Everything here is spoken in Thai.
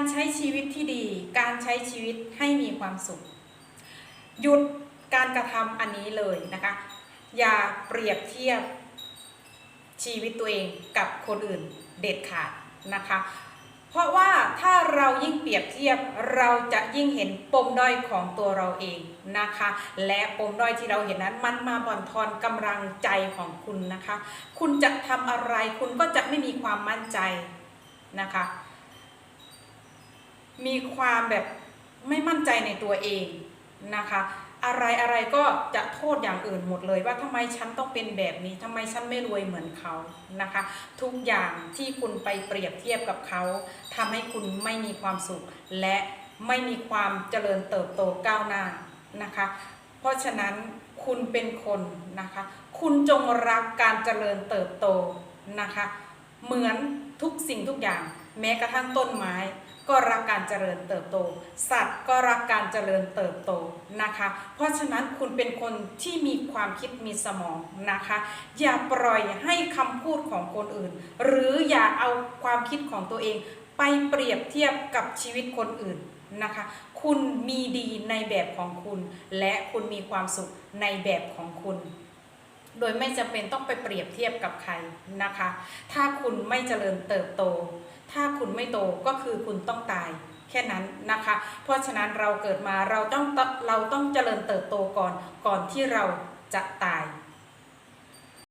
การใช้ชีวิตที่ดี การใช้ชีวิตให้มีความสุข หยุดการกระทำอันนี้เลยนะคะ อย่าเปรียบเทียบชีวิตตัวเองกับคนอื่นเด็ดขาดนะคะ เพราะว่าถ้าเรายิ่งเปรียบเทียบเราจะยิ่งเห็นปมด้อยของตัวเราเองนะคะ และปมด้อยที่เราเห็นนั้นมันมาบ่อนทอนกำลังใจของคุณนะคะ คุณจะทำอะไรคุณก็จะไม่มีความมั่นใจนะคะ มีความแบบไม่มั่นใจในตัวเองนะคะ อะไรอะไรก็จะโทษอย่างอื่นหมดเลย ว่าทำไมฉันต้องเป็นแบบนี้ทำไมฉันไม่รวยเหมือนเขานะคะ ทุกอย่างที่คุณไปเปรียบเทียบกับเขาทำให้คุณไม่มีความสุข และไม่มีความเจริญเติบโตก้าวหน้านะคะ เพราะฉะนั้นคุณเป็นคนนะคะ คุณจงรักการเจริญเติบโตนะคะ เหมือนทุกสิ่งทุกอย่าง แม้กระทั่งต้นไม้ ก็รักการเจริญเติบโต สัตว์ก็รักการเจริญเติบโตนะคะ เพราะฉะนั้นคุณเป็นคนที่มีความคิดมีสมองนะคะ อย่าปล่อยให้คำพูดของคนอื่น หรืออย่าเอาความคิดของตัวเอง ไปเปรียบเทียบกับชีวิตคนอื่นนะคะ คุณมีดีในแบบของคุณ และคุณมีความสุขในแบบของคุณ โดยไม่จำเป็นต้องไปเปรียบเทียบกับใครนะคะ ถ้าคุณไม่เจริญเติบโต ถ้าคุณไม่โตก็คือคุณต้องตายแค่นั้นนะคะ เพราะฉะนั้นเราเกิดมาเราต้องเราต้องเจริญเติบโตก่อนก่อนที่เราจะตาย